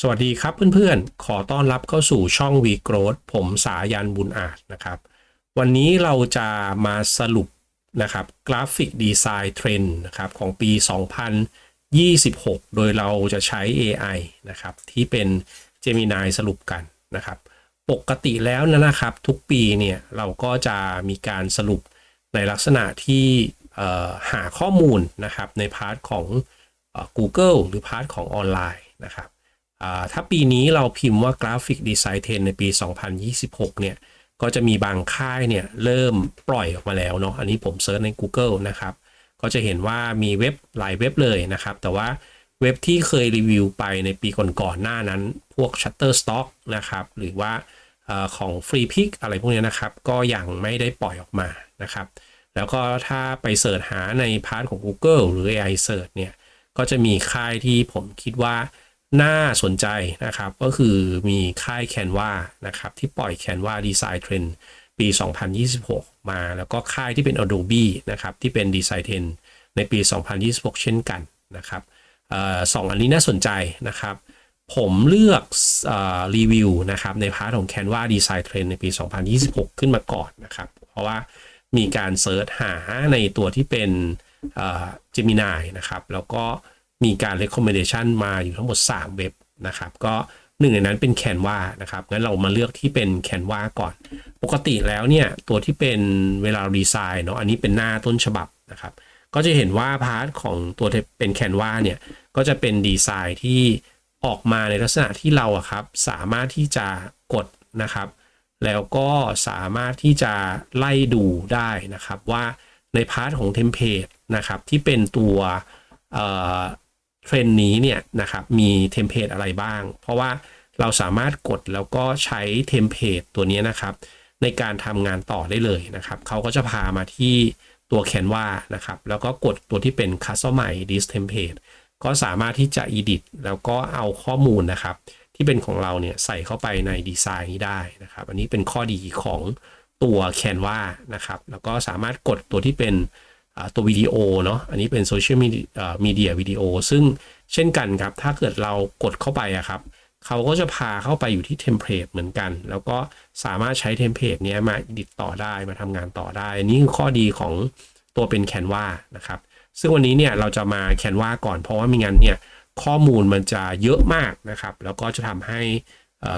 สวัสดีครับเพื่อนๆ ขอต้อนรับเข้าสู่ช่อง V Growth ผมสายันบุญอาจนะครับ วันนี้เราจะมาสรุปนะครับกราฟิกดีไซน์เทรนด์นะครับของปี 2026 โดยเราจะใช้ AI นะครับที่เป็น Gemini สรุปกันนะครับ ปกติแล้วนะครับทุกปีเนี่ยเราก็จะมีการสรุปในลักษณะที่หาข้อมูลนะครับในพาร์ทของ Google หรือพาร์ทของออนไลน์นะครับ ถ้าปีนี้เราพิมพ์ว่ากราฟิกดีไซน์เทนในปี 2026 เนี่ย ก็จะมีบางค่ายเนี่ย เริ่มปล่อยออกมาแล้วเนาะ อันนี้ผมเซิร์ชใน Google นะครับ ก็จะเห็นว่ามีเว็บหลายเว็บเลยนะครับ แต่ว่าเว็บที่เคยรีวิวไปในปีก่อนๆหน้านั้น พวก Shutterstock นะครับ หรือว่าอของ Free Pick อะไรพวกนี้นะครับ ก็ยังไม่ได้ปล่อยออกมานะครับ แล้วก็ถ้าไปเสิร์ชหาในพาร์ทของ Google หรือ AI Search เนี่ย ก็จะมีค่ายที่ผมคิดว่า น่าสนใจนะครับ ก็คือมีค่าย Canva นะครับ ที่ปล่อย Canva Design Trend ปี 2026 มาแล้วก็ค่ายที่เป็น Adobe นะครับ ที่เป็น Design Trend ในปี 2026 เช่นกันนะครับออสองอันนี้น่าสนใจนะครับ ผมเลือกออรีวิวนะครับ ในพาร์ทของ Canva Design Trend ในปี 2026 ขึ้นมาก่อนนะครับ เพราะว่ามีการเซิร์ชหาในตัวที่เป็นเอ่อ Gemini นะครับ แล้วก็ มีการ recommendation มาอยู่ทั้งหมด 3 เว็บนะครับ ก็หนึ่งในนั้นเป็น Canva นะครับ งั้นเรามาเลือกที่เป็น Canva ก่อน ปกติแล้วเนี่ยตัวที่เป็นเวลาดีไซน์เนาะ อันนี้เป็นหน้าต้นฉบับนะครับ ก็จะเห็นว่าพาร์ทของตัวเป็น Canva เนี่ยก็จะเป็นดีไซน์ที่ออกมาในลักษณะที่เราอะครับสามารถที่จะกดนะครับ แล้วก็สามารถที่จะไล่ดูได้นะครับว่าในพาร์ทของเทมเพลตนะครับที่เป็นตัว เทรนนี้เนี่ยนะครับมีเทมเพลตอะไรบ้าง เพราะว่าเราสามารถกดแล้วก็ใช้เทมเพลตตัวนี้นะครับ ในการทำงานต่อได้เลยนะครับเขาก็จะพามาที่ตัว Canva นะครับ แล้วก็กดตัวที่เป็น Customize this template ก็สามารถที่จะ edit แล้วก็เอาข้อมูลนะครับ ที่เป็นของเราเนี่ยใส่เข้าไปในดีไซน์นี้ได้นะครับ อันนี้เป็นข้อดีของตัว Canva นะครับ แล้วก็สามารถกดตัวที่เป็น ตัววิดีโอเนาะ อันนี้เป็นโซเชียลมีเดียวิดีโอ ซึ่งเช่นกันครับ ถ้าเกิดเรากดเข้าไปอะครับ เขาก็จะพาเข้าไปอยู่ที่เทมเพลตเหมือนกัน แล้วก็สามารถใช้เทมเพลตเนี้ยมา edit ต่อได้ มาทำงานต่อได้อนี้คือข้อดีของตัวเป็น Canva นะครับ ซึ่งวันนี้เนี่ยเราจะมา Canva ก่อน เพราะว่าม่งั้นเนี่ยข้อมูลมันจะเยอะมากนะครับ แล้วก็จะทำให้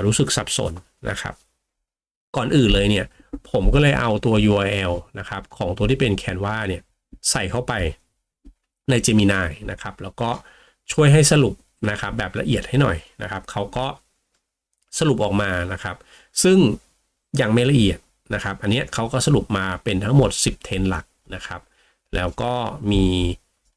รู้สึกสับสนนะครับ ก่อนอื่นเลยเนี่ย ผมก็เลยเอาตัว URL นะครับของตัวที่เป็น Canva เนี่ย ใส่เข้าไปใน Gemini นะครับ แล้วก็ช่วยให้สรุปนะครับแบบละเอียดให้หน่อยนะครับ เขาก็สรุปออกมานะครับ ซึ่งยังไม่ละเอียดนะครับ อันนี้เขาก็สรุปมาเป็นทั้งหมด 10 เทรนหลักนะครับ แล้วก็มี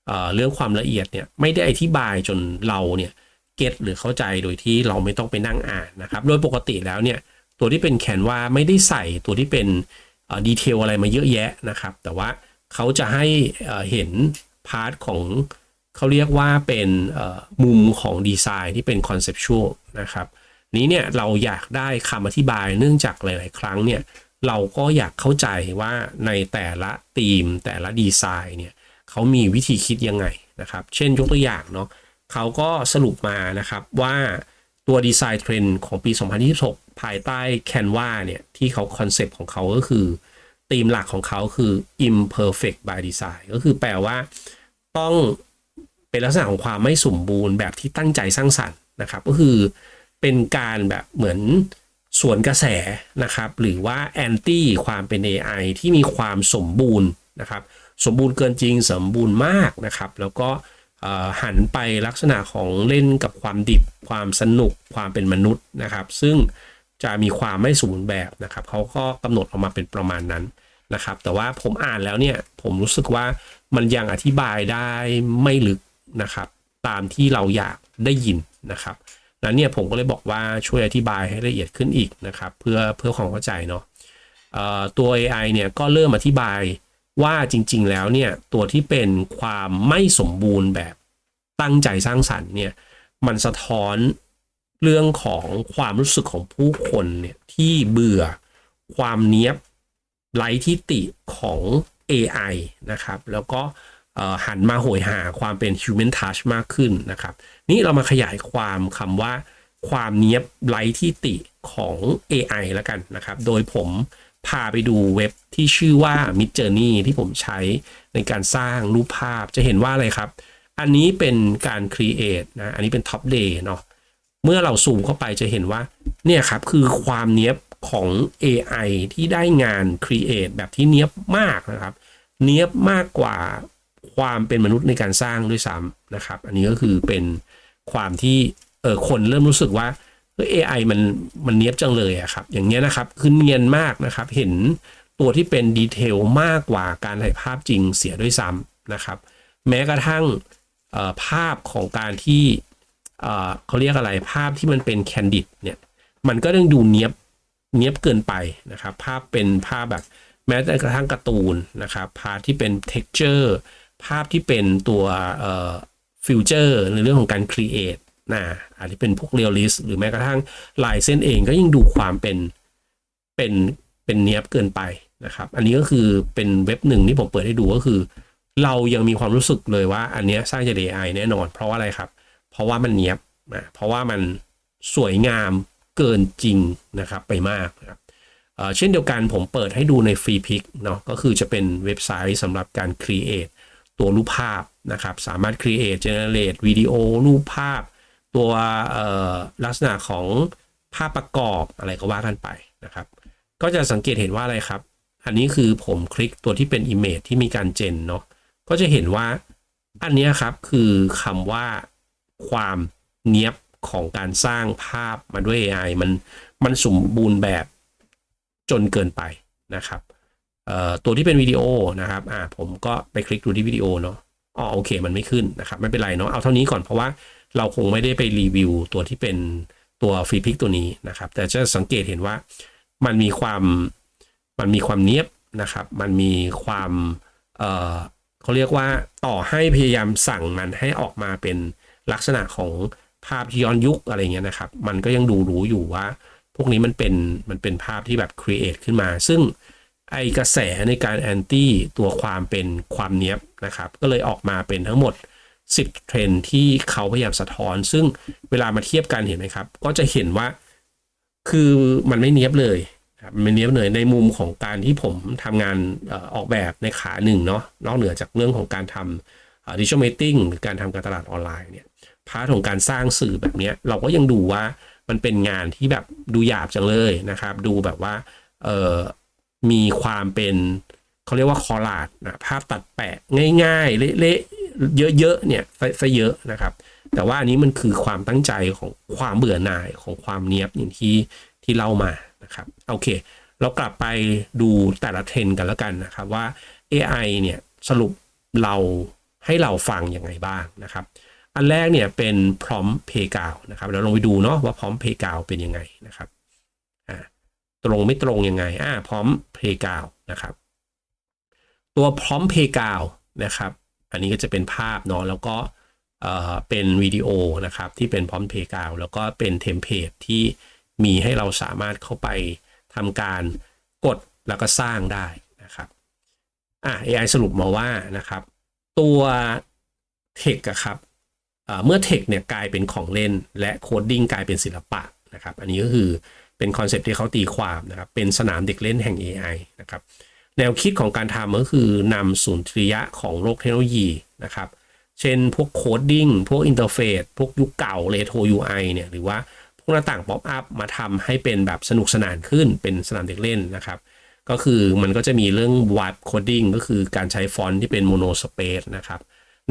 เอ่อเรื่องความละเอียดเนี่ยไม่ได้อธิบายจนเราเนี่ยเก็ตหรือเข้าใจโดยที่เราไม่ต้องไปนั่งอ่านนะครับ โดยปกติแล้วเนี่ยตัวที่เป็นแคนวาไม่ได้ใส่ตัวที่เป็นดีเทลอะไรมาเยอะแยะนะครับ แต่ว่า เขาจะให้เห็นพาร์ทของเขาเรียกว่าเป็นมุมของดีไซน์ที่เป็นคอนเซปชวลนะครับ นี้เนี่ยเราอยากได้คำอธิบายเนื่องจากหลาย ๆ ครั้งเนี่ยเราก็อยากเข้าใจว่าในแต่ละธีมแต่ละดีไซน์เนี่ยเขามีวิธีคิดยังไงนะครับ เช่นยกตัวอย่างเนาะเขาก็สรุปมานะครับว่าตัวดีไซน์เทรนด์ของปี 2026 ภายใต้ Canva เนี่ยที่เขาคอนเซปต์ของเขาก็คือ ธีมหลักของเขาคือ imperfect by design ก็คือแปลว่าต้องเป็นลักษณะของความไม่สมบูรณ์แบบที่ตั้งใจสร้างสรรค์นะครับ ก็คือเป็นการแบบเหมือนสวนกระแสนะครับ หรือว่าแอนตี้ความเป็น AI ที่มีความสมบูรณ์นะครับ สมบูรณ์เกินจริงสมบูรณ์มากนะครับ แล้วก็หันไปลักษณะของเล่นกับความดิบ ความสนุกความเป็นมนุษย์นะครับ ซึ่ง จะมีความไม่สมบูรณ์แบบนะครับเขาก็กำหนดออกมาเป็นประมาณนั้นนะครับ แต่ว่าผมอ่านแล้วเนี่ยผมรู้สึกว่ามันยังอธิบายได้ไม่ลึกนะครับ ตามที่เราอยากได้ยินนะครับนั้นเนี่ยผมก็เลยบอกว่าช่วยอธิบายให้ละเอียดขึ้นอีกนะครับ เพื่อเพื่อความเข้าใจเนาะตัว AI เนี่ยก็เริ่มอธิบายว่าจริง ๆ แล้วเนี่ยตัวที่เป็นความไม่สมบูรณ์แบบตั้งใจสร้างสรรค์เนี่ยมันสะท้อน เรื่องของความรู้สึกของผู้คนเนี่ยที่เบื่อความเนี้ยบไร้ทิติของ AI นะครับ แล้วก็หันมาโหยหาความเป็น human touch มากขึ้นนะครับ นี่เรามาขยายความคำว่าความเนี้ยบไร้ที่ติของ AI แล้วกันนะครับ โดยผมพาไปดูเว็บที่ชื่อว่า Mid Journey ที่ผมใช้ในการสร้างรูปภาพจะเห็นว่าอะไรครับ อันนี้เป็นการ create นะ อันนี้เป็น top day เนาะ เมื่อเราซูมเข้าไปจะเห็นว่าเนี่ยครับคือความเนี้ยบของ AI ที่ได้งาน create แบบที่เนี้ยบมากนะครับ เนี้ยบมากกว่าความเป็นมนุษย์ในการสร้างด้วยซ้ำนะครับ อันนี้ก็คือเป็นความที่เออคนเริ่มรู้สึกว่าเออ AI มันมันเนี้ยบจังเลยอะครับ อย่างเงี้ยนะครับคือเนียนมากนะครับ เห็นตัวที่เป็นดีเทลมากกว่าการถ่ายภาพจริงเสียด้วยซ้ำนะครับ แม้กระทั่งภาพของการที่ เขาเรียกอะไรภาพที่มันเป็นแคนดิดเนี่ยมันก็ยังดูเนี้ยบเนี้ยบเกินไปนะครับภาพเป็นภาพแบบแม้แต่กระทั่งการ์ตูนนะครับภาพที่เป็น texture ภาพที่เป็นตัวฟิวเจอร์ในเรื่องของการครีเอทนะอาจจะเป็นพวกเรียลลิสหรือแม้กระทั่งลายเส้นเองก็ยังดูความเป็นเป็นเป็นเนี้ยบเกินไปนะครับ อันนี้ก็คือเป็นเว็บหนึ่งที่ผมเปิดให้ดูก็คือ เรายังมีความรู้สึกเลยว่าอันนี้สร้างจาก AI แน่นอน เพราะว่าอะไรครับ เพราะว่ามันเนี้ยบนะเพราะว่ามันสวยงามเกินจริงนะครับไปมากนะครับเช่นเดียวกันผมเปิดให้ดูในฟรีพิกเนาะก็คือจะเป็นเว็บไซต์สำหรับการ create ตัวรูปภาพนะครับ สามารถ create generate วิดีโอรูปภาพ ตัวลักษณะของภาพประกอบอะไรก็ว่ากันไปนะครับ ก็จะสังเกตเห็นว่าอะไรครับ อันนี้คือผมคลิกตัวที่เป็น image ที่มีการเจนเนาะก็จะเห็นว่าอันนี้ครับคือคำว่า ความเนี้ยบของการสร้างภาพมาด้วย AI มันมันสมบูรณ์แบบจนเกินไปนะครับตัวที่เป็นวิดีโอนะครับอ่าผมก็ไปคลิกดูที่วิดีโอเนาะอ๋อโอเคมันไม่ขึ้นนะครับไม่เป็นไรเนาะเอาเท่านี้ก่อนเพราะว่าเราคงไม่ได้ไปรีวิวตัวที่เป็นตัวฟรีพิกตัวนี้นะครับ แต่จะสังเกตเห็นว่ามันมีความมันมีความเนียบนะครับ มันมีความเออเขาเรียกว่าต่อให้พยายามสั่งมันให้ออกมาเป็น ลักษณะของภาพย้อนยุคอะไรเงี้ยนะครับ มันก็ยังดูรู้อยู่ว่า พวกนี้มันเป็นมันเป็นภาพที่แบบครีเอทขึ้นมา ซึ่งไอกระแสในการแอนตี้ตัวความเป็นความเนี้ยบนะครับ ก็เลยออกมาเป็นทั้งหมด 10 เทรนที่เขาพยายามสะท้อน ซึ่งเวลามาเทียบกันเห็นไหมครับ ก็จะเห็นว่าคือมันไม่เนี้ยบเลยครับมันเนี้ยบเลยในมุมของการที่ผมทำงานออกแบบในขาหนึ่งเนาะนอกเหนือจากเรื่องของการทำดิจิทัลเมตติ้งหรือการทำการตลาดออนไลน์เนี่ย พาร์ทของการสร้างสื่อแบบนี้เราก็ยังดูว่ามันเป็นงานที่แบบดูหยาบจังเลยนะครับ ดูแบบว่าเออมีความเป็นเขาเรียกว่าคอลาดนะภาพตัดแปะง่ายๆเละๆเยอะๆเนี่ยซะเยอะนะครับ แต่ว่าอันนี้มันคือความตั้งใจของความเบื่อหน่ายของความเนี้ยบอย่างที่ที่เล่ามานะครับโอเค เรากลับไปดูแต่ละเทรนกันแล้วกันนะครับว่า AI เนี่ยสรุปเราให้เราฟังยังไงบ้างนะครับ อันแรกเนี่ยเป็นพร้อมเพย์กาวนะครับเราลองไปดูเนาะว่าพร้อมเพย์กาวเป็นยังไงนะครับตรงไม่ตรงยังไงอ่าพร้อมเพย์กาวนะครับ ตัวพร้อมเพย์กาวนะครับอันนี้ก็จะเป็นภาพเนาะแล้วก็เออเป็นวิดีโอนะครับที่เป็นพร้อมเพย์กาวแล้วก็เป็นเทมเพลตที่มีให้เราสามารถเข้าไปทำการกดแล้วก็สร้างได้นะครับอ่า AI สรุปมาว่านะครับ ตัวเทคครับ เมื่อเทคเนี่ยกลายเป็นของเล่น และโคดดิ้งกลายเป็นศิลปะนะครับ อันนี้ก็คือเป็นคอนเซปที่เขาตีความนะครับ เป็นสนามเด็กเล่นแห่ง AI นะครับ แนวคิดของการทำก็คือนำศูนทริยะของโลกเทคโนโลยีนะครับ เช่นพวกโคดดิ้ง พวกอินเทอร์เฟซ พวกยุคเก่าเรโทร UI เนี่ย หรือว่าพวกหน้าต่างป๊อปอัพมาทำให้เป็นแบบสนุกสนานขึ้น เป็นสนามเด็กเล่นนะครับ ก็คือมันก็จะมีเรื่อง Vibe Coding ก็คือการใช้ฟอนต์ที่เป็นโมโนสเปซนะครับ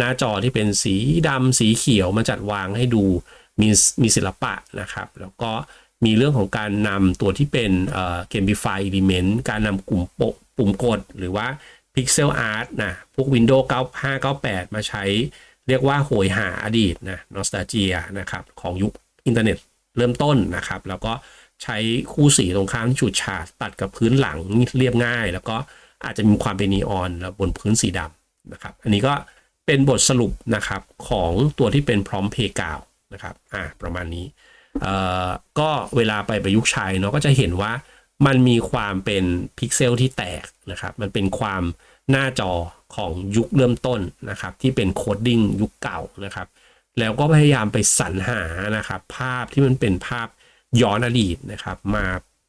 หน้าจอที่เป็นสีดำสีเขียวมาจัดวางให้ดูมีมีศิลปะนะครับ แล้วก็มีเรื่องของการนำตัวที่เป็นเกม gamify element การนำกลุ่มปปุ่มกดหรือว่า pixel art นะพวก Windows 95 98 มาใช้เรียกว่าโหยหาอดีตนะ nostalgia นะครับของยุคอินเทอร์เน็ตเริ่มต้นนะครับ แล้วก็ใช้คู่สีตรงข้ามฉูดฉาดตัดกับพื้นหลังเรียบง่าย แล้วก็อาจจะมีความเป็นนีออนแล้วบนพื้นสีดำนะครับ อันนี้ก็ เป็นบทสรุปนะครับของตัวที่เป็นพร้อมเพย์กาวนะครับอ่าประมาณนี้ก็เวลาไปประยุกต์ใช้เนาะก็จะเห็นว่ามันมีความเป็นพิกเซลที่แตกนะครับมันเป็นความหน้าจอของยุคเริ่มต้นนะครับที่เป็นโคดดิ้งยุคเก่านะครับแล้วก็พยายามไปสรรหานะครับภาพที่มันเป็นภาพย้อนอดีตนะครับมา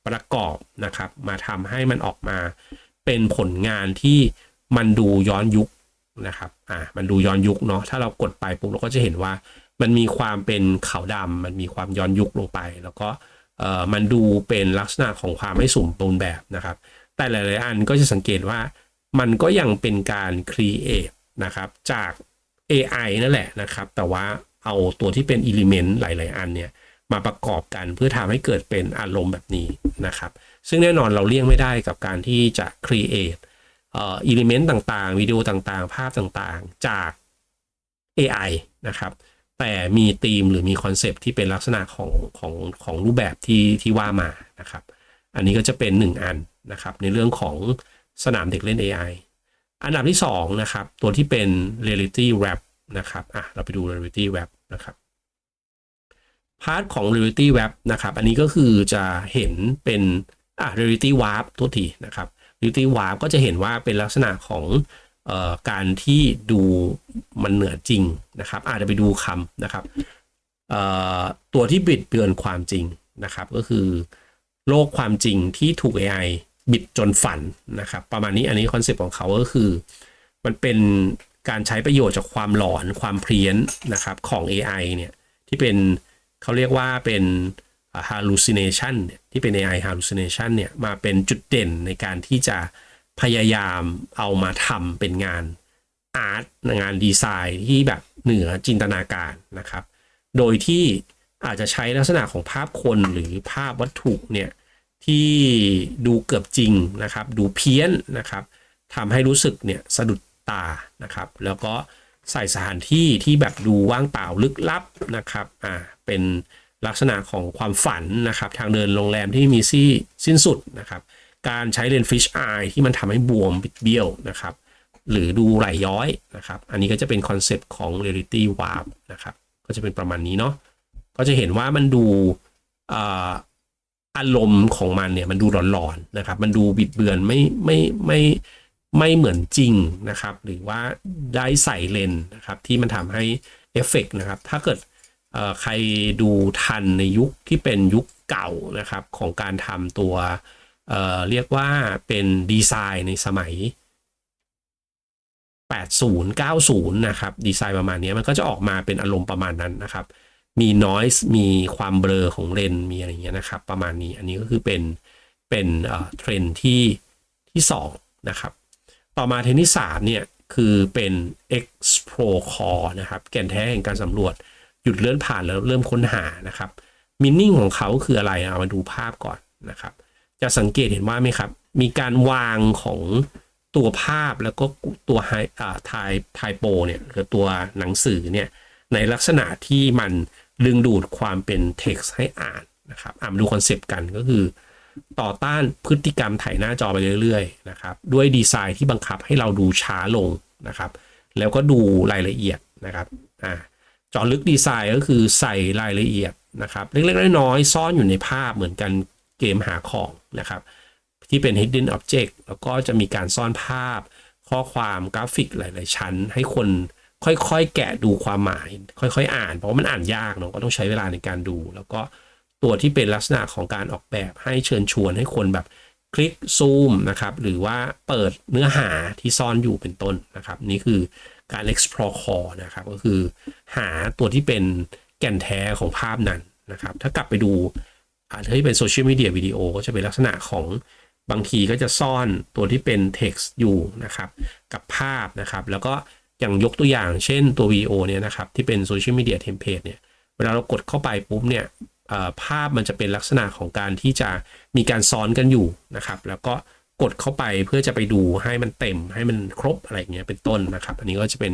ประกอบนะครับมาทำให้มันออกมาเป็นผลงานที่มันดูย้อนยุค นะครับอ่ามันดูย้อนยุคเนาะถ้าเรากดไปปุ๊บเราก็จะเห็นว่ามันมีความเป็นขาวดำมันมีความย้อนยุคลงไป แล้วก็เอ่อมันดูเป็นลักษณะของความไม่สมบูรณ์แบบนะครับ แต่หลายๆอันก็จะสังเกตว่ามันก็ยังเป็นการ create นะครับจาก AI นั่นแหละนะครับ แต่ว่าเอาตัวที่เป็น element หลาย ๆ อันเนี่ยมาประกอบกันเพื่อทำให้เกิดเป็นอารมณ์แบบนี้นะครับ ซึ่งแน่นอนเราเลี่ยงไม่ได้กับการที่จะ create เอ่อ element ต่างๆ วิดีโอต่างๆ ภาพต่างๆ จาก AI นะครับ แต่มีธีมหรือมีคอนเซปที่เป็นลักษณะของของของรูปแบบที่ที่ว่ามานะครับ อันนี้ก็จะเป็น 1 อันนะครับ ในเรื่องของสนามเด็กเล่น AI อันดับที่2นะครับ ตัวที่เป็น Reality Wrap นะครับอะเราไปดู Reality Wrap นะครับพาร์ทของ Reality Wrap นะครับ อันนี้ก็คือจะเห็นเป็นอะ Reality Warp ตัวทีนะครับ Reality Warp ก็จะเห็นว่าเป็นลักษณะของออการที่ดูมันเหนือจริงนะครับอาจจะไปดูคำนะครับตัวที่บิดเบือนความจริงนะครับ ก็คือโลกความจริงที่ถูก AI บิดจนฝันนะครับ ประมาณนี้อันนี้คอนเซปต์ของเขาก็คือ มันเป็นการใช้ประโยชน์จากความหลอนความเพี้ยนนะครับของ AI เนี่ยที่เป็นเขาเรียกว่าเป็น hallucination ที่เป็น AI hallucination เนี่ยมาเป็นจุดเด่นในการที่จะพยายามเอามาทำเป็นงานอาร์ตงานดีไซน์ที่แบบเหนือจินตนาการนะครับ โดยที่อาจจะใช้ลักษณะของภาพคนหรือภาพวัตถุเนี่ยที่ดูเกือบจริงนะครับ ดูเพี้ยนนะครับทำให้รู้สึกเนี่ยสะดุดตานะครับ แล้วก็ใส่สถานที่ที่แบบดูว่างเปล่าลึกลับนะครับอ่าเป็น ลักษณะของความฝันนะครับทางเดินโรงแรมที่มีซี่สิ้นสุดนะครับการใช้เลนส์ฟิชไอที่มันทำให้บวมบิดเบี้ยวนะครับหรือดูไหลย้อยนะครับ อันนี้ก็จะเป็นคอนเซปต์ของ Reality Warp นะครับ ก็จะเป็นประมาณนี้เนาะ ก็จะเห็นว่ามันดูอารมณ์ของมันเนี่ยมันดูหลอนๆนะครับ มันดูบิดเบือนไม่ไม่ไม่ไม่เหมือนจริงนะครับ หรือว่าได้ใส่เลนส์นะครับที่มันทำให้เอฟเฟกนะครับ ถ้าเกิด ใครดูทันในยุคที่เป็นยุคเก่านะครับของการทำตัวเเรียกว่าเป็นดีไซน์ในสมัย 80 90 นะครับดีไซน์ประมาณนี้มันก็จะออกมาเป็นอารมณ์ประมาณนั้นนะครับ มี noise มีความเบลอของเลนส์มีอะไรเงี้ยนะครับประมาณนี้อันนี้ก็คือเป็นเป็นเทรนที่ที่2นะครับต่อมาเทรนที่3เนี่ยคือเป็น explore core นะครับแก่นแท้แห่งการสำรวจ หยุดเลื่อนผ่านแล้วเริ่มค้นหานะครับมินนิ่งของเขาคืออะไรเอามาดูภาพก่อนนะครับ จะสังเกตเห็นว่าไหมครับ มีการวางของตัวภาพแล้วก็ตัวไฮอ่าไทไทโปเนี่ยหรือตัวหนังสือเนี่ยในลักษณะที่มันดึงดูดความเป็น text ให้อ่านนะครับอ่ามาดูคอนเซปต์กันก็คือ ต่อต้านพฤติกรรมถ่ายหน้าจอไปเรื่อยๆนะครับด้วยดีไซน์ที่บังคับให้เราดูช้าลงนะครับ แล้วก็ดูรายละเอียดนะครับอ่า เจาะลึกดีไซน์ก็คือใส่รายละเอียดนะครับ เล็กๆน้อยๆซ่อนอยู่ในภาพเหมือนกันเกมหาของนะครับ ที่เป็น hidden object แล้วก็จะมีการซ่อนภาพ ข้อความกราฟิกหลาย ๆ ชั้น ให้คนค่อยๆ แกะดูความหมาย ค่อยๆ อ่าน เพราะว่ามันอ่านยากเนาะก็ต้องใช้เวลาในการดู แล้วก็ตัวที่เป็นลักษณะของการออกแบบให้เชิญชวนให้คนแบบคลิกซูมนะครับ หรือว่าเปิดเนื้อหาที่ซ่อนอยู่เป็นต้นนะครับ นี่คือ การ explore core นะครับ ก็คือหาตัวที่เป็นแก่นแท้ของภาพนั้นนะครับ ถ้ากลับไปดูอาจจะที่เป็นโซเชียลมีเดียวิดีโอก็จะเป็นลักษณะของบางทีก็จะซ่อนตัวที่เป็น text อยู่นะครับ กับภาพนะครับ แล้วก็อย่างยกตัวอย่างเช่นตัววีโอเนี่ยนะครับ ที่เป็นโซเชียลมีเดียเทมเพลตเนี่ย เวลาเรากดเข้าไปปุ๊บเนี่ยภาพมันจะเป็นลักษณะของการที่จะมีการซ้อนกันอยู่นะครับ แล้วก็ กดเข้าไปเพื่อจะไปดูให้มันเต็มให้มันครบอะไรเงี้ยเป็นต้นนะครับ อันนี้ก็จะเป็น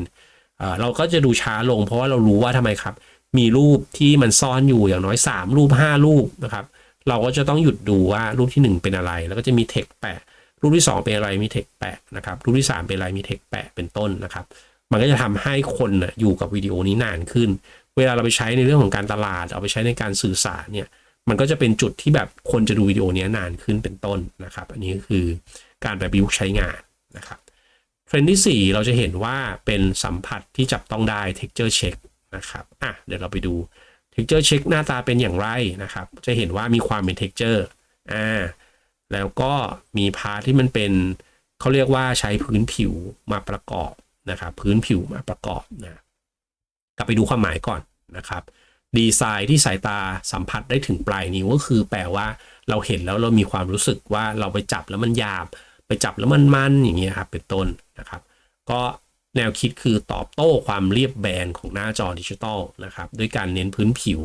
เราก็จะดูช้าลง เพราะว่าเรารู้ว่าทำไมครับ มีรูปที่มันซ่อนอยู่อย่างน้อย 3 รูป 5 รูปนะครับ เราก็จะต้องหยุดดูว่ารูปที่ 1 เป็นอะไร แล้วก็จะมีเทคแปะรูปที่ 2 เป็นอะไรมีเทคแปะนะครับ รูปที่ 3 เป็นอะไรมีเทคแปะเป็นต้นนะครับ มันก็จะทำให้คนอยู่กับวิดีโอนี้นานขึ้น เวลาเราไปใช้ในเรื่องของการตลาด เอาไปใช้ในการสื่อสารเนี่ย มันก็จะเป็นจุดที่แบบคนจะดูวิดีโอนี้นานขึ้นเป็นต้นนะครับ อันนี้ก็คือการแบบประยุกต์ใช้งานนะครับเทรนด์ที่ 4 เราจะเห็นว่าเป็นสัมผัสที่จับต้องได้ texture check นะครับอะเดี๋ยวเราไปดู texture check หน้าตาเป็นอย่างไรนะครับ จะเห็นว่ามีความเป็น texture อ่าแล้วก็มีพาร์ทที่มันเป็นเขาเรียกว่าใช้พื้นผิวมาประกอบนะครับ พื้นผิวมาประกอบนะกลับไปดูความหมายก่อนนะครับ ดีไซน์ที่สายตาสัมผัสได้ถึงปลายนิ้วก็คือ แปลว่าเราเห็นแล้วเรามีความรู้สึกว่าเราไปจับแล้วมันหยาบ ไปจับแล้วมันมันอย่างเงี้ยครับเป็นต้นนะครับ ก็แนวคิดคือตอบโต้ความเรียบแบนของหน้าจอดิจิตอลนะครับด้วยการเน้นพื้นผิว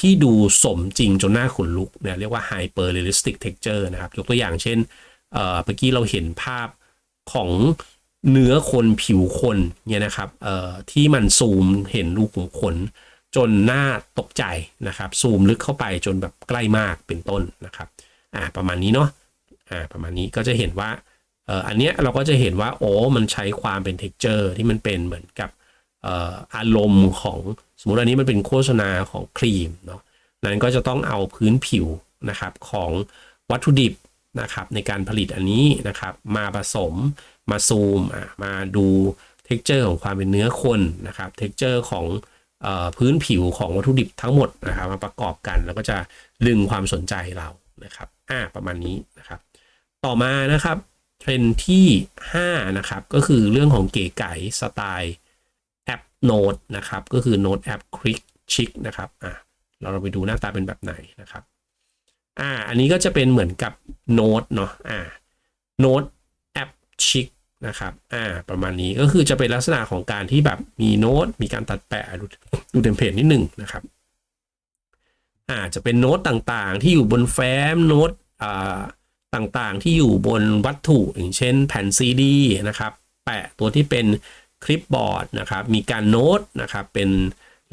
ที่ดูสมจริงจนหน้าขนลุกเนี่ยเรียกว่า hyper realistic texture นะครับ ยกตัวอย่างเช่นเมื่อกี้เราเห็นภาพของเนื้อคนผิวคนเนี่ยนะครับที่มันซูมเห็นรูขุมขน จนหน้าตกใจนะครับ ซูมลึกเข้าไปจนแบบใกล้มากเป็นต้นนะครับอ่าประมาณนี้เนาะอ่าประมาณนี้ก็จะเห็นว่าเอ่ออันเนี้ยเราก็จะเห็นว่าโอ้มันใช้ความเป็น t e x t อร์ที่มันเป็นเหมือนกับเอ่ออารมณ์ของสมมติอันนี้มันเป็นโฆษณาของครีมเนาะนั้นก็จะต้องเอาพื้นผิวนะครับของวัตถุดิบนะครับในการผลิตอันนี้นะครับมาผสมมาซูมอะมาดู t e x t อร์ของความเป็นเนื้อคนนะครับ t e x t อร์ของ พื้นผิวของวัตถุดิบทั้งหมดนะครับมาประกอบกัน แล้วก็จะดึงความสนใจเรานะครับอ่าประมาณนี้นะครับ ต่อมานะครับเทรนที่ 5 นะครับ ก็คือเรื่องของเก๋ไก๋สไตล์แอปโน้ตนะครับ ก็คือโน้ตแอปคลิกชิคนะครับอ่าเราเราไปดูหน้าตาเป็นแบบไหนนะครับอ่าอันนี้ก็จะเป็นเหมือนกับโน้ตเนาะอ่าโน้ตแอปชิค นะครับอ่าประมาณนี้ก็คือจะเป็นลักษณะของการที่แบบมีโน้ต มีการตัดแปะดูดูเทมเพลตนิดหนึ่งนะครับอ่าจะเป็นโน้ตต่างๆ ที่อยู่บนแฟ้มโน้ตอ่าต่างๆ ที่อยู่บนวัตถุอย่างเช่นแผ่นซีดีนะครับแปะตัวที่เป็นคลิปบอร์ดนะครับมีการโน้ตนะครับเป็น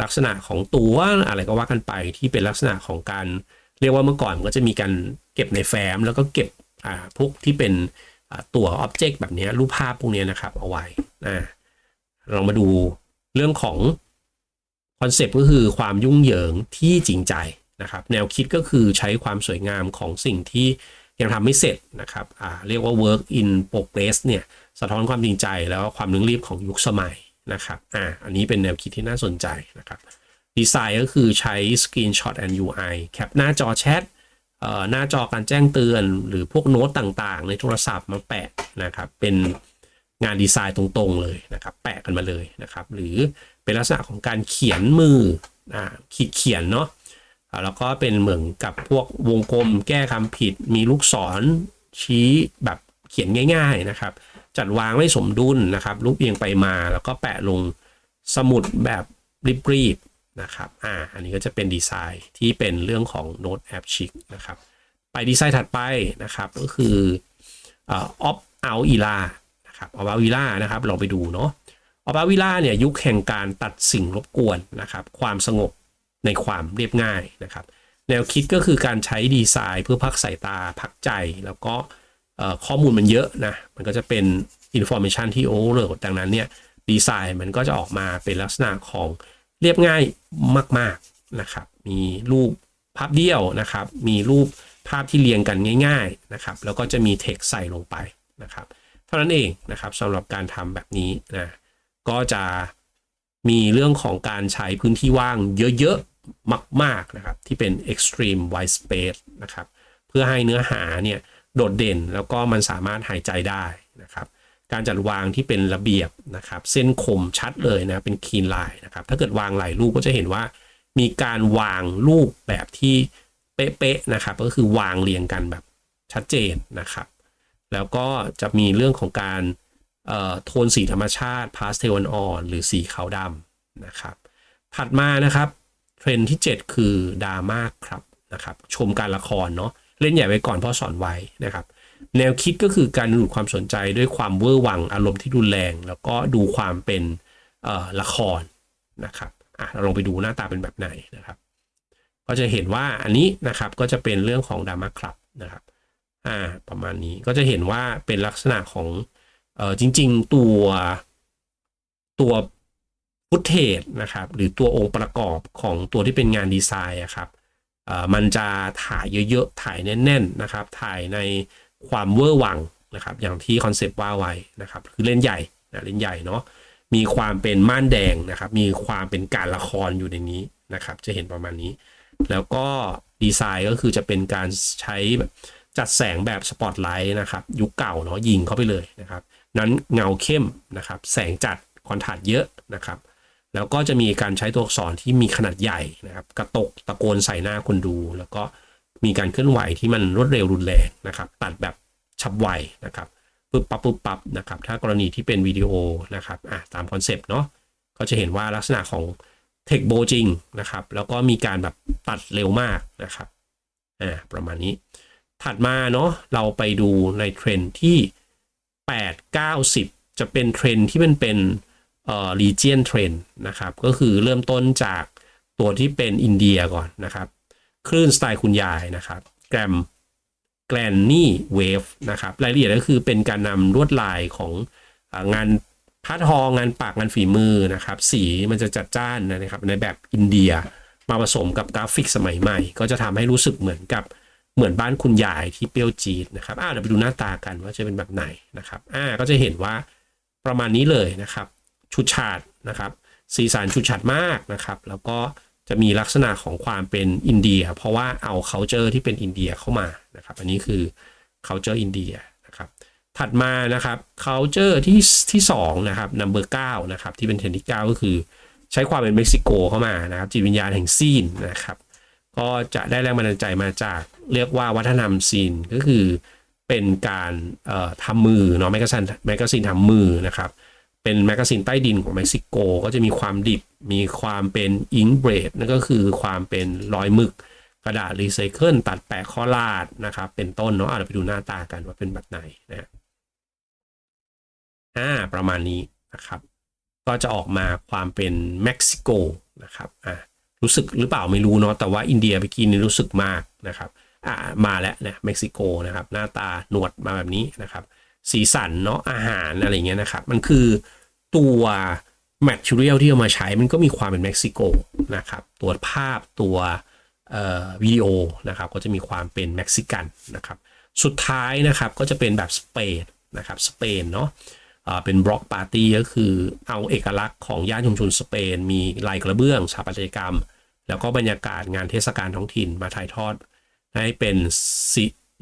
ลักษณะของตัวอะไรก็ว่ากันไปที่เป็นลักษณะของการเรียกว่าเมื่อก่อนมันก็จะมีการเก็บในแฟ้มแล้วก็เก็บอ่าพวกที่เป็น ตัวอ็อบเจกต์แบบนี้รูปภาพพวกนี้นะครับ เอาไว้นะเรามาดูเรื่องของคอนเซปต์ก็คือความยุ่งเหยิงที่จริงใจนะครับ แนวคิดก็คือใช้ความสวยงามของสิ่งที่ยังทำไม่เสร็จนะครับอ่าเรียกว่า work in progress เนี่ยสะท้อนความจริงใจแล้วความเร่งรีบของยุคสมัยนะครับอ่าอันนี้เป็นแนวคิดที่น่าสนใจนะครับดีไซน์ก็คือใช้ Screenshot and UI แคปหน้าจอแชท หน้าจอการแจ้งเตือนหรือพวกโน้ตต่างๆ ในโทรศัพท์มาแปะนะครับ เป็นงานดีไซน์ตรงๆเลยนะครับ แปะกันมาเลยนะครับ หรือเป็นลักษณะของการเขียนมือขีดเขียนเนาะแล้วก็เป็นเหมือนกับพวกวงกลมแก้คำผิด มีลูกศรชี้แบบเขียนง่าย ๆนะครับ จัดวางไม่สมดุลนะครับลูกเอียงไปมาแล้วก็แปะลงสมุดแบบรีบ นะครับอ่าอันนี้ก็จะเป็นดีไซน์ที่เป็นเรื่องของ Node App Chic นะครับไปดีไซน์ถัดไปนะครับก็คือออฟเอาอีลานะครับออฟเอาอีลานะครับเราไปดูเนาะออฟเอาอีลาเนี่ยยุคแห่งการตัดสิ่งรบกวนนะครับความสงบในความเรียบง่ายนะครับแนวคิดก็คือการใช้ดีไซน์เพื่อพักสายตาพักใจ แล้วก็ข้อมูลมันเยอะนะ มันก็จะเป็นอินโฟมชันที่โอเวอร์ดังนั้นเนี่ยดีไซน์มันก็จะออกมาเป็นลักษณะของ เรียบง่ายมาก ๆนะครับ มีรูปภาพเดี่ยวนะครับ มีรูปภาพที่เรียงกันง่าย ๆนะครับ แล้วก็จะมีเท็กซ์ใส่ลงไปนะครับ เท่านั้นเองนะครับสำหรับการทำแบบนี้นะก็จะมีเรื่องของการใช้พื้นที่ว่างเยอะๆมากๆนะครับ ที่เป็น extreme white space นะครับ เพื่อให้เนื้อหาเนี่ยโดดเด่นแล้วก็มันสามารถหายใจได้นะครับ การจัดวางที่เป็นระเบียบนะครับ เส้นคมชัดเลยนะ เป็นคีนไลน์นะครับ ถ้าเกิดวางหลายรูปก็จะเห็นว่า มีการวางรูปแบบที่เป๊ะๆนะครับ ก็คือวางเรียงกันแบบชัดเจนนะครับ แล้วก็จะมีเรื่องของการโทนสีธรรมชาติพาสเทลอ่อนหรือสีขาวดำนะครับ ถัดมานะครับเทรนที่ 7 คือดราม่าครับนะครับ ชมการละครเนาะเล่นใหญ่ไว้ก่อนเพราะสอนไว้นะครับ แนวคิดก็คือการดูดความสนใจด้วยความเวอร์วังอารมณ์ที่รุนแรง แล้วก็ดูความเป็นละครนะครับอะเราลองไปดูหน้าตาเป็นแบบไหนนะครับ ก็จะเห็นว่าอันนี้นะครับก็จะเป็นเรื่องของดราม่าคลับนะครับอ่าประมาณนี้ก็จะเห็นว่าเป็นลักษณะของเออจริง ๆ ตัวตัวฟุตเทจนะครับหรือตัวองค์ประกอบของตัวที่เป็นงานดีไซน์อะครับมันจะถ่ายเยอะๆ ถ่ายแน่นๆนะครับ ถ่ายใน ความเวอร์วังนะครับอย่างที่คอนเซปต์ว่าไว้นะครับคือเล่นใหญ่นะเล่นใหญ่เนาะมีความเป็นม่านแดงนะครับมีความเป็นการละครอยู่ในนี้นะครับจะเห็นประมาณนี้ แล้วก็ดีไซน์ก็คือจะเป็นการใช้แบบจัดแสงแบบสปอตไลท์นะครับยุคเก่าเนาะยิงเข้าไปเลยนะครับนั้นเงาเข้มนะครับแสงจัดคอนทราสต์เยอะนะครับแล้วก็จะมีการใช้ตัวอักษรที่มีขนาดใหญ่นะครับกระตกตะโกนใส่หน้าคนดู แล้วก็ มีการเคลื่อนไหวที่มันรวดเร็วรุนแรงนะครับ ตัดแบบฉับไวนะครับปึ๊บปั๊บปึ๊บปั๊บนะครับถ้ากรณีที่เป็นวิดีโอนะครับอะตามคอนเซปต์เนาะก็จะเห็นว่าลักษณะของเทคโบจริงนะครับ แล้วก็มีการแบบตัดเร็วมากนะครับอ่าประมาณนี้ ถัดมาเนาะเราไปดูในเทรนที่ 8 9 10 จะเป็นเทรนที่มันเป็นเอ่อ region trend นะครับ ก็คือเริ่มต้นจากตัวที่เป็นอินเดียก่อนนะครับ คลื่นสไตล์คุณยายนะครับแกรมแกรนนี่เวฟนะครับรายละเอียดก็คือเป็นการนำลวดลายของงานพัดทองงานปากงานฝีมือนะครับ สีมันจะจัดจ้านนะครับ ในแบบอินเดียมาผสมกับกราฟิกสมัยใหม่ ก็จะทำให้รู้สึกเหมือนกับเหมือนบ้านคุณยายที่เปรี้ยวจีดนะครับอ่าเดี๋ยวไปดูหน้าตากันว่าจะเป็นแบบไหนนะครับอ่าก็จะเห็นว่าประมาณนี้เลยนะครับ ชุดฉาดนะครับ สีสันชุดฉาดมากนะครับ แล้วก็ จะมีลักษณะของความเป็นอินเดีย เพราะว่าเอา culture ที่เป็นอินเดียเข้ามานะครับ อันนี้คือ culture อินเดียนะครับ ถัดมานะครับ culture ที่ที่2นะครับ number 9นะครับที่เป็นเทรนด์ที่9ก็คือ ใช้ความเป็นเม็กซิโกเข้ามานะครับจิตวิญญาณแห่งซีนนะครับ ก็จะได้แรงบันดาลใจมาจากเรียกว่าวัฒนธรรมซีนก็คือเป็นการทำมือเนาะแมกกาซีนแมกกาซีนทำมือนะครับ เป็นแมกกาซีนใต้ดินของเม็กซิโก ก็จะมีความดิบ มีความเป็นอิงเบรดนั่นก็คือความเป็นรอยหมึก กระดาษรีไซเคิลตัดแปะข้อลาดนะครับ เป็นต้นเนาะเราไปดูหน้าตากันว่าเป็นแบบไหนนะอ่าประมาณนี้นะครับ ก็จะออกมาความเป็นเม็กซิโกนะครับอ่ารู้สึกหรือเปล่าไม่รู้เนาะแต่ว่าอินเดียเมื่อกี้นี้รู้สึกมากนะครับอ่ามาแล้วนะเม็กซิโกนะครับ หน้าตาหนวดมาแบบนี้นะครับ สีสันเนาะอาหารอะไรเงี้ยนะครับ มันคือตัว material ที่เอามาใช้มันก็มีความเป็นเม็กซิโกนะครับ ตัวภาพตัววิดีโอนะครับก็จะมีความเป็นเม็กซิกันนะครับ สุดท้ายนะครับก็จะเป็นแบบสเปนนะครับสเปนเนาะเป็นบล็อกปาร์ตี้ก็คือเอาเอกลักษณ์ของย่านชุมชนสเปน มีลายกระเบื้องสถาปัตยกรรม แล้วก็บรรยากาศงานเทศกาลท้องถิ่นมาถ่ายทอดให้เป็น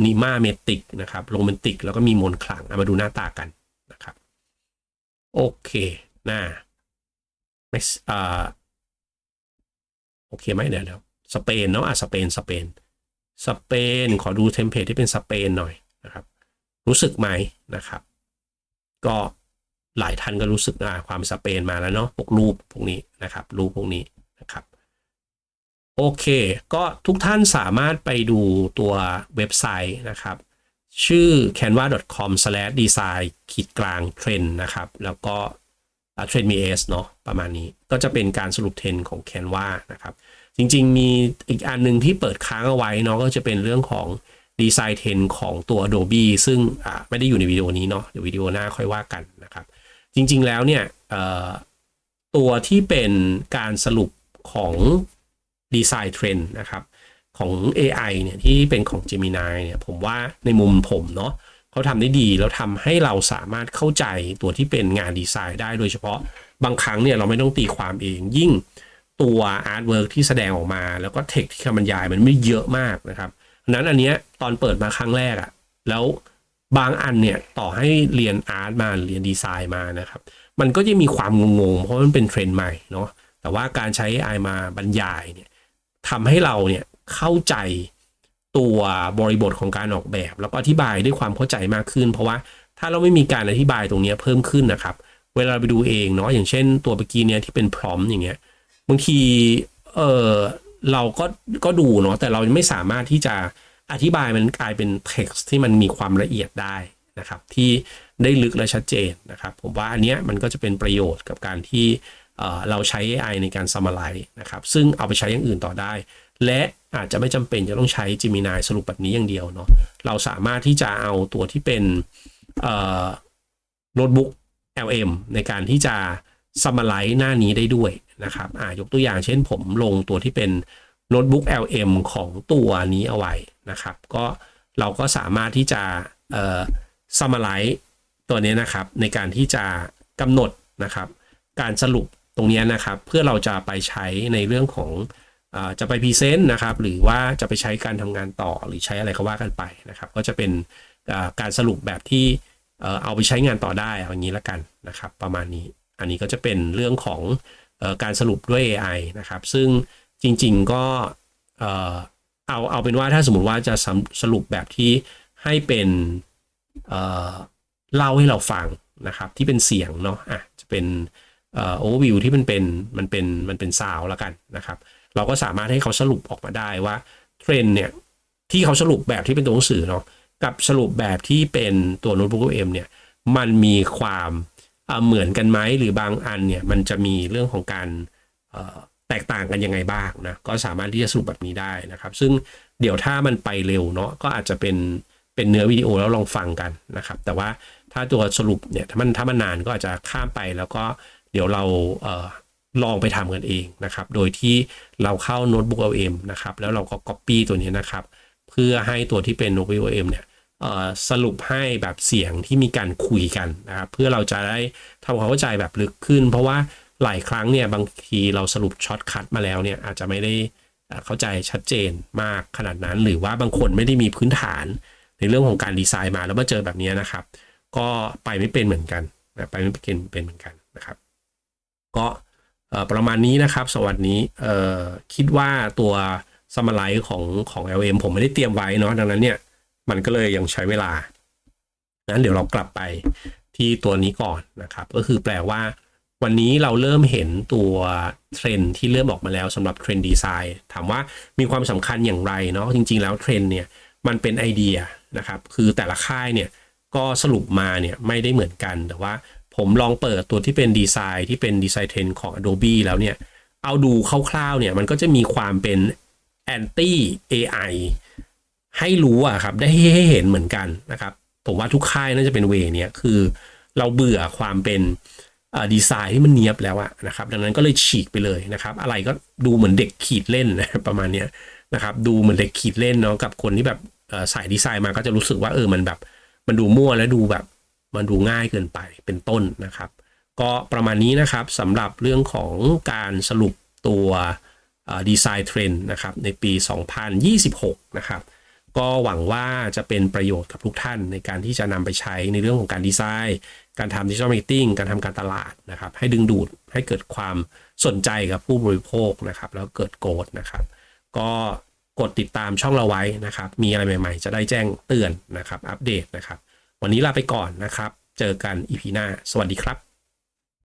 นิมาเมติกนะครับโรแมนติกแล้วก็มีมนต์ขลังเอามาดูหน้าตากันนะครับ โอเคหน้าอ่าโอเคไหมเดี๋ยวเดี๋ยวสเปนเนาะอะสเปนสเปนสเปนขอดูเทมเพลตที่เป็นสเปนหน่อยนะครับ รู้สึกไหมนะครับ ก็หลายท่านก็รู้สึกนะความสเปนมาแล้วเนาะพวกรูปพวกนี้นะครับ รูปพวกนี้ โอเค ก็ทุกท่านสามารถไปดูตัวเว็บไซต์นะครับ ชื่อ canva.com/design ขีดกลางเทรนนะครับ แล้วก็เทรนมีเอสเนาะประมาณนี้ก็จะเป็นการสรุปเทรนของ Canva นะครับ จริงๆ มีอีกอันหนึ่งที่เปิดค้างเอาไว้เนาะก็จะเป็นเรื่องของดีไซน์เทรนของตัว Adobe ซึ่งไม่ได้อยู่ในวิดีโอนี้เนาะเดี๋ยววิดีโอหน้าค่อยว่ากันนะครับ จริงๆแล้วเนี่ยตัวที่เป็นการสรุปของ ดีไซน์เทรนด์นะครับของ AI เนี่ยที่เป็นของ Gemini เนี่ยผมว่าในมุมผมเนาะเขาทำได้ดีแล้วทำให้เราสามารถเข้าใจตัวที่เป็นงานดีไซน์ได้โดยเฉพาะบางครั้งเนี่ยเราไม่ต้องตีความเองยิ่งตัวอาร์ตเวิร์กที่แสดงออกมาแล้วก็เทคที่คำบรรยายมันไม่เยอะมากนะครับนั้นอันเนี้ยตอนเปิดมาครั้งแรกอะแล้วบางอันเนี่ยต่อให้เรียนอาร์ตมาเรียนดีไซน์มานะครับ มันก็จะมีความงงๆ เพราะมันเป็นเทรนด์ใหม่เนาะแต่ว่าการใช้ AI มาบรรยายเนี่ย ทำให้เราเนี่ยเข้าใจตัวบริบทของการออกแบบ แล้วก็อธิบายด้วยความเข้าใจมากขึ้น เพราะว่าถ้าเราไม่มีการอธิบายตรงนี้เพิ่มขึ้นนะครับ เวลาไปดูเองเนาะอย่างเช่นตัวเมื่อกี้เนี่ยที่เป็นพร้อมอย่างเงี้ยบางทีเออเราก็ก็ดูเนาะแต่เราไม่สามารถที่จะอธิบายมันกลายเป็น text ที่มันมีความละเอียดได้นะครับ ที่ได้ลึกและชัดเจนนะครับ ผมว่าอันเนี้ยมันก็จะเป็นประโยชน์กับการที่ เราใช้ AI ในการ summarize นะครับ ซึ่งเอาไปใช้อย่างอื่นต่อได้ และอาจจะไม่จำเป็นจะต้องใช้ Gemini สรุปแบบนี้อย่างเดียวเนาะ เราสามารถที่จะเอาตัวที่เป็นโน้ตบุ๊ก LM ในการที่จะ summarize หน้านี้ได้ด้วยนะครับยกตัวอย่างเช่นผมลงตัวที่เป็นโน้ตบุ๊ก LM ของตัวนี้เอาไว้นะครับ ก็เราก็สามารถที่จะเอ่อ summarize ตัวนี้นะครับ ในการที่จะกำหนดนะครับ การสรุป ตรงนี้นะครับเพื่อเราจะไปใช้ในเรื่องของอาจะไปพรีเซนต์นะครับ หรือว่าจะไปใช้การทำงานต่อหรือใช้อะไรก็ว่ากันไปนะครับ ก็จะเป็นการสรุปแบบที่เอาไปใช้งานต่อได้เอาอย่างนี้ละกันนะครับ ประมาณนี้อันนี้ก็จะเป็นเรื่องของอการสรุปด้วย AI นะครับ ซึ่งจริงๆก็เอาเอาเป็นว่าถ้าสมมติว่าจะสสรุปแบบที่ให้เป็นเเล่าให้เราฟังนะครับ ที่เป็นเสียงเนาะอะจะเป็น โอเวอร์วิวที่มันเป็นมันเป็นมันเป็นซาวแล้วกันนะครับ เราก็สามารถให้เขาสรุปออกมาได้ว่าเทรนเนี่ยที่เขาสรุปแบบที่เป็นตัวหนังสือเนาะกับสรุปแบบที่เป็นตัวโน้ตบุ๊กเอ็มเนี่ยมันมีความเอ่อเหมือนกันไหมหรือบางอันเนี่ยมันจะมีเรื่องของการแตกต่างกันยังไงบ้างนะก็สามารถที่จะสรุปแบบนี้ได้นะครับ ซึ่งเดี๋ยวถ้ามันไปเร็วเนาะก็อาจจะเป็นเป็นเนื้อวิดีโอแล้วลองฟังกันนะครับ แต่ว่าถ้าตัวสรุปเนี่ยถ้ามันถ้ามันนานก็อาจจะข้ามไปแล้วก็ ดี๋ยวเราเออลองไปทำกันเองนะครับ โดยที่เราเข้าโน้ตบุ๊ก LM นะครับ แล้วเราก็ Copy ตัวนี้นะครับ เพื่อให้ตัวที่เป็นโน้ตบุ๊ก LM เนี่ยเอ่อสรุปให้แบบเสียงที่มีการคุยกันนะครับเพื่อเราจะได้ทำความเข้าใจแบบลึกขึ้น เพราะว่าหลายครั้งเนี่ยบางทีเราสรุปช็อตคัทมาแล้วเนี่ยอาจจะไม่ได้เอ่อเข้าใจชัดเจนมากขนาดนั้น หรือว่าบางคนไม่ได้มีพื้นฐานในเรื่องของการดีไซน์มาแล้วมาเจอแบบนี้นะครับ ก็ไปไม่เป็นเหมือนกันนะไปไม่เป็นเป็นเหมือนกันนะครับ ก็ประมาณนี้นะครับ สวัสดีคิดว่าตัวสม a ไลท์ของของ LM ผมไม่ได้เตรียมไว้เนาะดังนั้นเนี่ย มันก็เลยยังใช้เวลานั้นเดี๋ยวเรากลับไปที่ตัวนี้ก่อนนะครับ ก็คือแปลว่า วันนี้เราเริ่มเห็นตัวเทรนที่เริ่มออกมาแล้วสำหรับเทรนดีไซน์ถามว่ามีความสำคัญอย่างไรเนาะจริง ๆ แล้วเทรนเนี่ยมันเป็นไอเดียนะครับ คือแต่ละค่ายเนี่ยก็สรุปมาเนี่ยไม่ได้เหมือนกันแต่ว่า ผมลองเปิดตัวที่เป็นดีไซน์ที่เป็นดีไซน์เทรนของ Adobe แล้วเนี่ย เอาดูคร่าวๆเนี่ยมันก็จะมีความเป็น anti AI ให้รู้อะครับ ได้ให้เห็นเหมือนกันนะครับ ผมว่าทุกค่ายน่าจะเป็นเวเนี้ยคือเราเบื่อความเป็นดีไซน์ที่มันเนียบแล้วอะนะครับ ดังนั้นก็เลยฉีกไปเลยนะครับ อะไรก็ดูเหมือนเด็กขีดเล่นนะประมาณเนี้ยนะครับ ดูเหมือนเด็กขีดเล่นเนาะกับคนที่แบบเอ่อสายดีไซน์มาก็จะรู้สึกว่าเออมันแบบ มันดูมั่วและดูแบบ มันดูง่ายเกินไปเป็นต้นนะครับ ก็ประมาณนี้นะครับสำหรับเรื่องของการสรุปตัวดีไซน์เทรนด์นะครับในปี 2026 นะครับ ก็หวังว่าจะเป็นประโยชน์กับทุกท่านในการที่จะนำไปใช้ในเรื่องของการดีไซน์ การทำดิจิทัลมาร์เก็ตติ้งการทำการตลาดนะครับ ให้ดึงดูดให้เกิดความสนใจกับผู้บริโภคนะครับ แล้วเกิดโกรธนะครับ ก็กดติดตามช่องเราไว้นะครับ มีอะไรใหม่ๆ จะได้แจ้งเตือนนะครับ อัปเดตนะครับ วันนี้ลาไปก่อนนะครับ เจอกันอีพีหน้า สวัสดีครับ